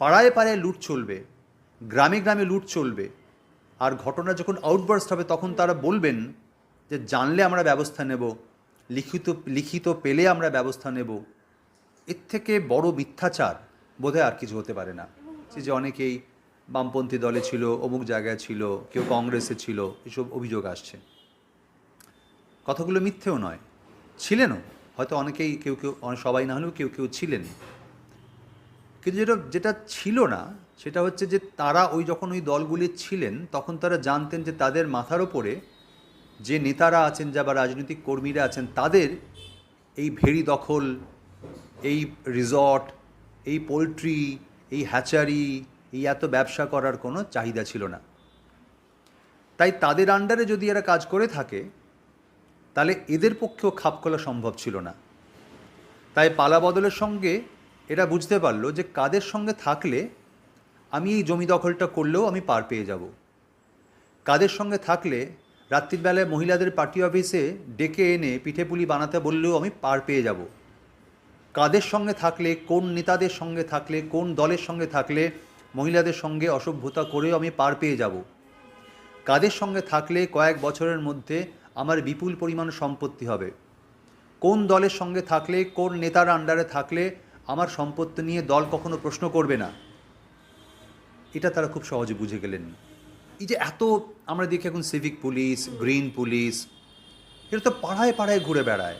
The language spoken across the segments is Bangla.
পাড়ায় পাড়ায় লুট চলবে, গ্রামে গ্রামে লুট চলবে, আর ঘটনা যখন আউটবার্স্ট হবে তখন তারা বলবেন যে, জানলে আমরা ব্যবস্থা নেব, লিখিত লিখিত পেলে আমরা ব্যবস্থা নেব। এর থেকে বড় মিথ্যাচার বোধহয় আর কিছু হতে পারে না। যে অনেকেই বামপন্থী দলে ছিল, অমুক জায়গায় ছিল, কেউ কংগ্রেসে ছিল, এসব অভিযোগ আসছে। কথাগুলো মিথ্যেও নয়। ছিলেনও। হয়তো অনেকেই কেউ কেউ, সবাই না হলেও কেউ কেউ ছিলেন। কিন্তু যেটা যেটা ছিল না, সেটা হচ্ছে যে তারা ওই যখন ওই দলগুলি ছিলেন, তখন তারা জানতেন যে তাদের মাথার ওপরে যে নেতারা আছেন যা বা রাজনৈতিক কর্মীরা আছেন, তাদের এই ভেড়ি দখল, এই রিসর্ট, এই পোলট্রি, এই হ্যাচারি, এই এত ব্যবসা করার কোনো চাহিদা ছিল না। তাই তাদের আন্ডারে যদি এরা কাজ করে থাকে, তাহলে এদের পক্ষেও খাপ খোলা সম্ভব ছিল না। তাই পালা বদলের সঙ্গে এরা বুঝতে পারল যে কাদের সঙ্গে থাকলে আমি এই জমি দখলটা করলেও আমি পার পেয়ে যাব। কাদের সঙ্গে থাকলে রাত্রিবেলায় মহিলাদের পার্টি অফিসে ডেকে এনে পিঠেপুলি বানাতে বললেও আমি পার পেয়ে যাব। কাদের সঙ্গে থাকলে, কোন নেতাদের সঙ্গে থাকলে, কোন দলের সঙ্গে থাকলে মহিলাদের সঙ্গে অসভ্যতা করেও আমি পার পেয়ে যাব। কাদের সঙ্গে থাকলে কয়েক বছরের মধ্যে আমার বিপুল পরিমাণ সম্পত্তি হবে। কোন দলের সঙ্গে থাকলে, কোন নেতার আন্ডারে থাকলে আমার সম্পত্তি নিয়ে দল কখনো প্রশ্ন করবে না। এটা তারা খুব সহজে বুঝে গেলেন এই যে এত আমরা দেখি এখন সিভিক পুলিশ গ্রিন পুলিশ এটা তো পাড়ায় পাড়ায় ঘুরে বেড়ায়।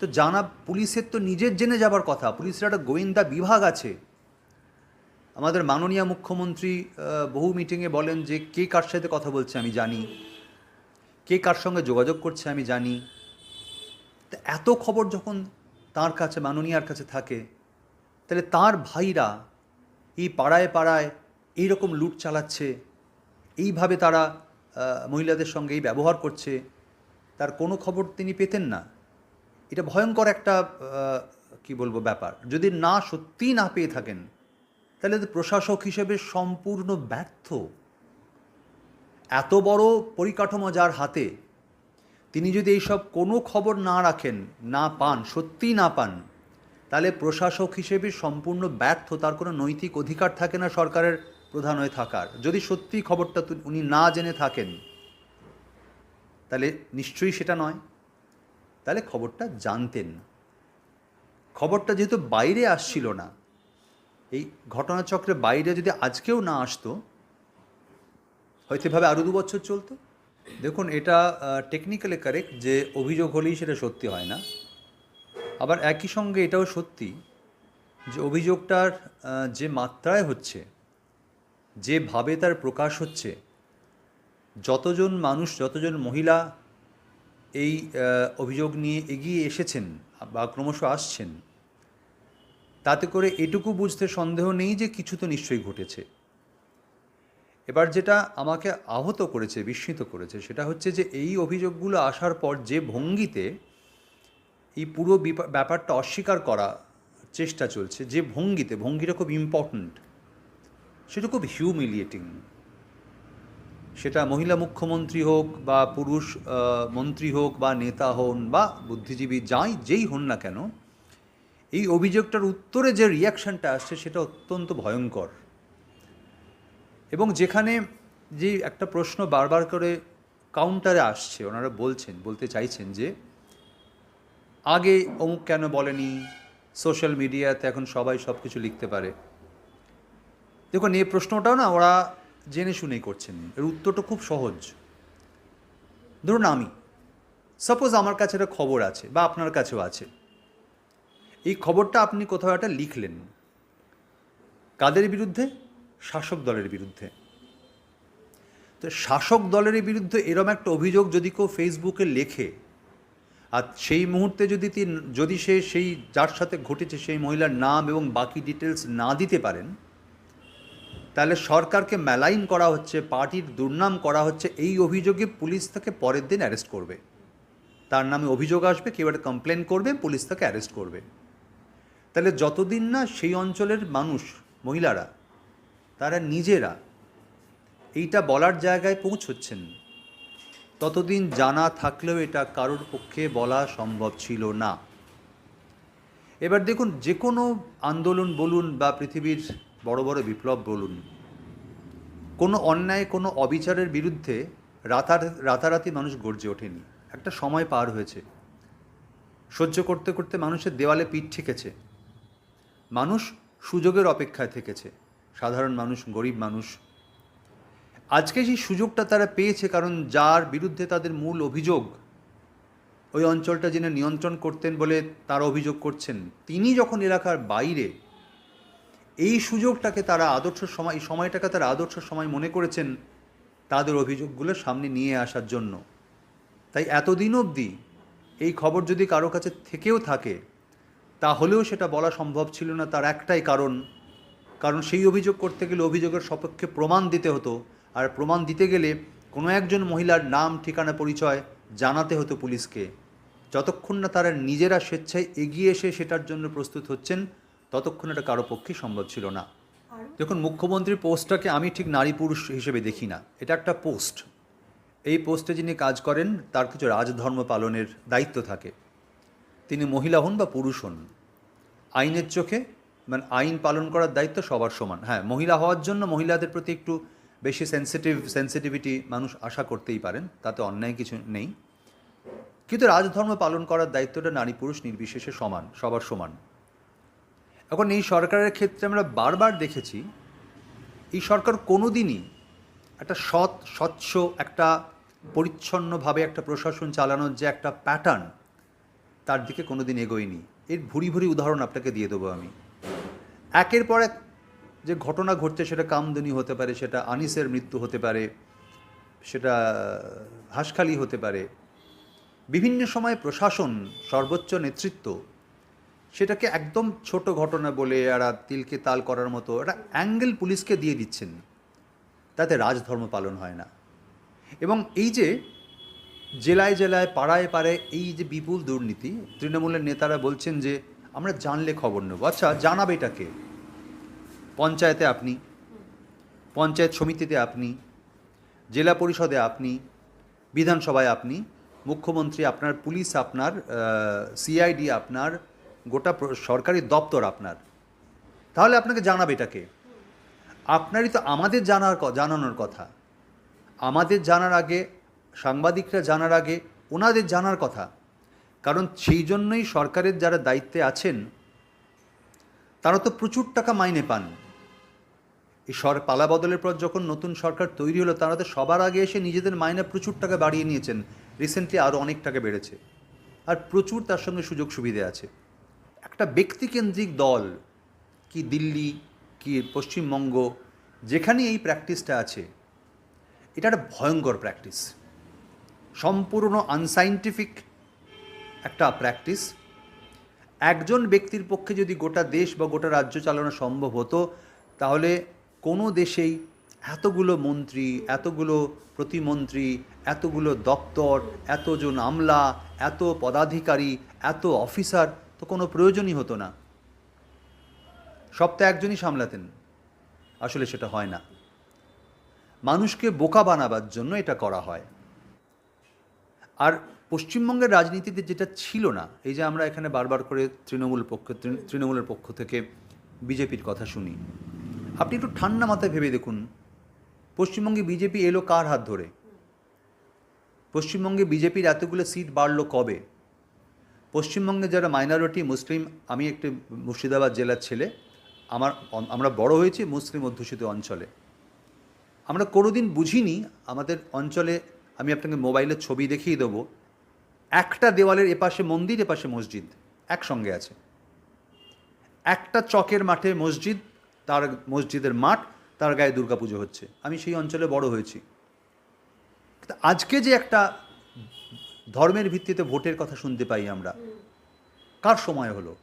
তো জানা পুলিশের তো নিজের জেনে যাবার কথা, পুলিশের একটা গোয়েন্দা বিভাগ আছে। আমাদের মাননীয় মুখ্যমন্ত্রী বহু মিটিংয়ে বলেন যে কে কার সাথে কথা বলছে আমি জানি, কে কার সঙ্গে যোগাযোগ করছে আমি জানি। তা এত খবর যখন তার কাছে, মাননীয়ার কাছে থাকে। তাহলে তার ভাইরা এই পাড়ায় পাড়ায় এইরকম লুট চালাচ্ছে, এইভাবে তারা মহিলাদের সঙ্গে এই ব্যবহার করছে, তার কোনো খবর তিনি পেতেন না। এটা ভয়ঙ্কর একটা কি বলব ব্যাপার। যদি না সত্যিই না পেয়ে থাকেন, তাহলে প্রশাসক হিসেবে সম্পূর্ণ ব্যর্থ। এত বড় পরিকাঠামো যার হাতে তিনি যদি এইসব কোনো খবর না রাখেন, না পান, সত্যিই না পান, তাহলে প্রশাসক হিসেবে সম্পূর্ণ ব্যর্থ, তার কোনো নৈতিক অধিকার থাকে না সরকারের প্রধান হয়ে থাকার। যদি সত্যি খবরটা উনি না জেনে থাকেন, তাহলে নিশ্চয়ই সেটা নয়। তাহলে খবরটা জানতেন। খবরটা যেহেতু বাইরে আসছিল না, এই ঘটনাচক্রে বাইরে যদি আজকেও না আসতো, হয়তো এভাবে আরও দু বছর চলতো। দেখুন, এটা টেকনিক্যালি কারেক্ট যে অভিযোগ হলেই সেটা সত্যি হয় না। আবার একই সঙ্গে এটাও সত্যি যে অভিযোগটার যে মাত্রায় হচ্ছে যেভাবে তার প্রকাশ হচ্ছে, যতজন মানুষ, যতজন মহিলা এই অভিযোগ নিয়ে এগিয়ে এসেছেন বা ক্রমশ আসছেন, তাতে করে এটুকু বুঝতে সন্দেহ নেই যে কিছু তো নিশ্চয়ই ঘটেছে। এবার যেটা আমাকে আহত করেছে, বিস্মিত করেছে, সেটা হচ্ছে যে এই অভিযোগগুলো আসার পর যে ভঙ্গিতে এই পুরো ব্যাপারটা অস্বীকার করা চেষ্টা চলছে, যে ভঙ্গিতে, ভঙ্গিটা খুব ইম্পর্ট্যান্ট সেটা খুব হিউমিলিয়েটিং সেটা মহিলা মুখ্যমন্ত্রী হোক বা পুরুষ মন্ত্রী হোক বা নেতা হন বা বুদ্ধিজীবী যাই, যেই হন না কেন, এই অভিযোগটার উত্তরে যে রিয়াকশনটা আসছে, সেটা অত্যন্ত ভয়ঙ্কর। এবং যেখানে যে একটা প্রশ্ন বারবার করে কাউন্টারে আসছে, ওনারা বলছেন, বলতে চাইছেন যে, আগে অমুক কেন বলেনি? সোশ্যাল মিডিয়াতে এখন সবাই সব কিছু লিখতে পারে। দেখুন, এই প্রশ্নটাও না ওরা জেনে শুনেই করছেন। এর উত্তরটা খুব সহজ। ধরুন আমি সাপোজ আমার কাছে একটা খবর আছে বা আপনার কাছেও আছে। এই খবরটা আপনি কোথাও একটা লিখলেন। কাদের বিরুদ্ধে? শাসক দলের বিরুদ্ধে। তো শাসক দলের বিরুদ্ধে এরম একটা অভিযোগ যদি কেউ ফেসবুকে লেখে, আর সেই মুহূর্তে যদি তিনি, যদি সে সেই, যার সাথে ঘটেছে সেই মহিলার নাম এবং বাকি ডিটেলস না দিতে পারেন, তাহলে সরকারকে ম্যালাইন করা হচ্ছে, পার্টির দুর্নাম করা হচ্ছে, এই অভিযোগে পুলিশ তাকে পরের দিন অ্যারেস্ট করবে। তার নামে অভিযোগ আসবে, কেউ একটা কমপ্লেন করবে, পুলিশ তাকে অ্যারেস্ট করবে। তাহলে যতদিন না সেই অঞ্চলের মানুষ, মহিলারা তারা নিজেরা এইটা বলার জায়গায় পৌঁছচ্ছেন। ততদিন জানা থাকলেও এটা কারোর পক্ষে বলা সম্ভব ছিল না। এবার দেখুন যে কোনো আন্দোলন বলুন বা পৃথিবীর বড় বড় বিপ্লব বলুন, কোনো অন্যায়, কোনো অবিচারের বিরুদ্ধে রাতার, রাতারাতি মানুষ গর্জে ওঠেনি। একটা সময় পার হয়েছে। সহ্য করতে করতে মানুষের দেওয়ালে পিঠ ঠেকেছে। মানুষ সুযোগের অপেক্ষায় থেকেছে। সাধারণ মানুষ, গরিব মানুষ। আজকে সেই সুযোগটা তারা পেয়েছে কারণ যার বিরুদ্ধে তাদের মূল অভিযোগ, ওই অঞ্চলটা যিনি নিয়ন্ত্রণ করতেন বলে তারা অভিযোগ করছেন। তিনি যখন এলাকার বাইরে, এই সুযোগটাকে তারা আদর্শ সময় সময়টাকে তারা আদর্শ সময় মনে করেছেন তাদের অভিযোগগুলো সামনে নিয়ে আসার জন্য। তাই এতদিন অবধি এই খবর যদি কারও কাছে থেকেও থাকে, তাহলেও সেটা বলা সম্ভব ছিল না তার একটাই কারণ কারণ সেই অভিযোগ করতে গেলে অভিযোগের সপক্ষে প্রমাণ দিতে হতো আর প্রমাণ দিতে গেলে কোনো একজন মহিলার নাম ঠিকানা পরিচয় জানাতে হতো পুলিশকে। যতক্ষণ না তারা নিজেরা স্বেচ্ছায় এগিয়ে এসে সেটার জন্য প্রস্তুত হচ্ছেন ততক্ষণ এটা কারও পক্ষে সম্ভব ছিল না। দেখুন মুখ্যমন্ত্রীর পোস্টটাকে আমি ঠিক নারী পুরুষ হিসেবে দেখি না। এটা একটা পোস্ট। এই পোস্টে যিনি কাজ করেন তার কিছু রাজধর্ম পালনের দায়িত্ব থাকে। তিনি মহিলা হন বা পুরুষ হন। আইনের চোখে মানে আইন পালন করার দায়িত্ব সবার সমান। হ্যাঁ মহিলা হওয়ার জন্য মহিলাদের প্রতি একটু বেশি সেন্সিটিভ সেন্সিটিভিটি মানুষ আশা করতেই পারেন, তাতে অন্যায় কিছু নেই। কিন্তু রাজধর্ম পালন করার দায়িত্বটা নারী পুরুষ নির্বিশেষে সমান, সবার সমান। এখন এই সরকারের ক্ষেত্রে আমরা বারবার দেখেছি, এই সরকার কোনো দিনই একটা সৎ, স্বচ্ছ, একটা পরিচ্ছন্নভাবে একটা প্রশাসন চালানোর যে একটা প্যাটার্ন তার দিকে কোনো দিন এগোয়নি। এর ভুরি ভুরি উদাহরণ আপনাকে দিয়ে দেবো আমি। একের পর এক যে ঘটনা ঘটছে, সেটা কামদুনি হতে পারে, সেটা আনিসের মৃত্যু হতে পারে, সেটা হাঁসখালি হতে পারে। বিভিন্ন সময় প্রশাসন, সর্বোচ্চ নেতৃত্ব, সেটাকে একদম ছোট ঘটনা বলে, এরা তিলকে তাল করার মতো, একটা অ্যাঙ্গেল পুলিশকে দিয়ে দিচ্ছেন। তাতে রাজধর্ম পালন হয় না। এবং এই যে জেলায় জেলায়, পাড়ায় পাড়ায় এই যে বিপুল দুর্নীতি, তৃণমূলের নেতারা বলছেন যে আমরা জানলে খবর নেব। আচ্ছা জানাবে এটাকে পঞ্চায়েতে আপনি, পঞ্চায়েত সমিতিতে আপনি, জেলা পরিষদে আপনি, বিধানসভায় আপনি, মুখ্যমন্ত্রী আপনার, পুলিশ আপনার সিআইডি আপনার, গোটা সরকারি দপ্তর আপনার। তাহলে আপনাকে জানাবে এটাকে আপনারই তো আমাদের জানার জানানোর কথা। আমাদের জানার আগে, সাংবাদিকরা জানার আগে, ওনাদের জানার কথা। কারণ সেই জন্যই সরকারের যারা দায়িত্বে আছেন, তারা তো প্রচুর টাকা মাইনে পান। এই সর, পালা বদলের পর যখন নতুন সরকার তৈরি হলো, তারা তো সবার আগে এসে নিজেদের মাইনে প্রচুর টাকা বাড়িয়ে নিয়েছেন। রিসেন্টলি আরও অনেক টাকা বেড়েছে। আর প্রচুর তার সঙ্গে সুযোগ সুবিধে আছে। একটা ব্যক্তিকেন্দ্রিক দল, কি দিল্লি, কি পশ্চিমবঙ্গ, যেখানে এই প্র্যাকটিসটা আছে এটা একটা ভয়ঙ্কর প্র্যাকটিস। সম্পূর্ণ আনসাইন্টিফিক একটা প্র্যাকটিস একজন ব্যক্তির পক্ষে যদি গোটা দেশ বা গোটা রাজ্য চালানো সম্ভব হতো, তাহলে কোনো দেশেই এতগুলো মন্ত্রী, এতগুলো প্রতিমন্ত্রী, এতগুলো দপ্তর, এতজন আমলা, এত পদাধিকারী, এত অফিসার তো কোনো প্রয়োজনই হতো না। সব তো একজনই সামলাতেন। আসলে সেটা হয় না। মানুষকে বোকা বানাবার জন্য এটা করা হয়। আর পশ্চিমবঙ্গের রাজনীতিতে যেটা ছিল না, এই যে আমরা এখানে বারবার করে তৃণমূল পক্ষ, তৃণ- তৃণমূলের পক্ষ থেকে বিজেপির কথা শুনি, আপনি একটু ঠান্ডা মাথায় ভেবে দেখুন, পশ্চিমবঙ্গে বিজেপি এলো কার হাত ধরে? পশ্চিমবঙ্গে বিজেপির এতগুলো সিট বাড়লো কবে? পশ্চিমবঙ্গে যারা মাইনরিটি মুসলিম, আমি একটি মুর্শিদাবাদ জেলার ছেলে, আমার, আমরা বড় হয়েছি মুসলিম অধ্যুষিত অঞ্চলে। আমরা কোনোদিন বুঝিনি আমাদের অঞ্চলে, আমি আপনাকে মোবাইলের ছবি দেখিয়ে দেবো একটা দেওয়ালের এপাশে মন্দির, এপাশে মসজিদ, একসঙ্গে আছে। একটা চকের মাঠে মসজিদ, তার মসজিদের মাঠ, তার গায়ে দুর্গাপুজো হচ্ছে। আমি সেই অঞ্চলে বড় হয়েছি। আজকে যে একটা ধর্মের ভিত্তিতে ভোটের কথা শুনতে পাই আমরা, কার সময় হলো?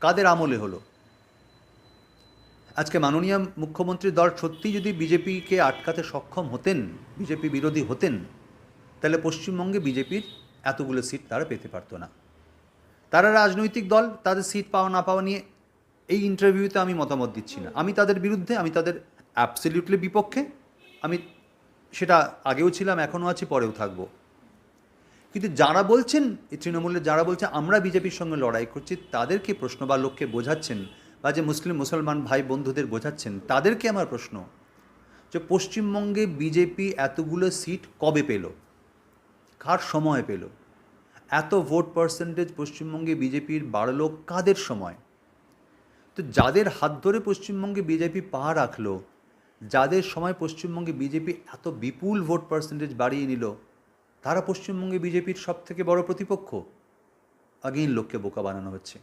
কাদের আমলে হলো? আজকে মাননীয় মুখ্যমন্ত্রীর দল সত্যি যদি বিজেপিকে আটকাতে সক্ষম হতেন, বিজেপি বিরোধী হতেন, তাহলে পশ্চিমবঙ্গে বিজেপির এতগুলো সিট তারা পেতে পারতো না। তারা রাজনৈতিক দল, তাদের সিট পাওয়া না পাওয়া নিয়ে এই ইন্টারভিউতে আমি মতামত দিচ্ছি না। আমি তাদের বিরুদ্ধে, আমি তাদের অ্যাবসলিউটলি বিপক্ষে, আমি সেটা আগেও ছিলাম, এখনও আছি, পরেও থাকব। কিন্তু যারা বলছেন, এই তৃণমূলের যারা বলছেন আমরা বিজেপির সঙ্গে লড়াই করছি, তাদেরকে প্রশ্নবালককে বোঝাচ্ছেন বা যে মুসলিম, মুসলমান ভাই বন্ধুদের বোঝাচ্ছেন, তাদেরকে আমার প্রশ্ন যে পশ্চিমবঙ্গে বিজেপি এতগুলো সিট কবে পেল? কার সময় পেল? এত ভোট পার্সেন্টেজ পশ্চিমবঙ্গে বিজেপির বাড়লো কাদের সময়? তো যাদের হাত ধরে পশ্চিমবঙ্গে বিজেপি পা রাখল, যাদের সময় পশ্চিমবঙ্গে বিজেপি এত বিপুল ভোট পার্সেন্টেজ বাড়িয়ে নিল, তারা পশ্চিমবঙ্গে বিজেপির সব থেকে বড় প্রতিপক্ষ? আগেই লোককে বোকা বানানো হচ্ছে।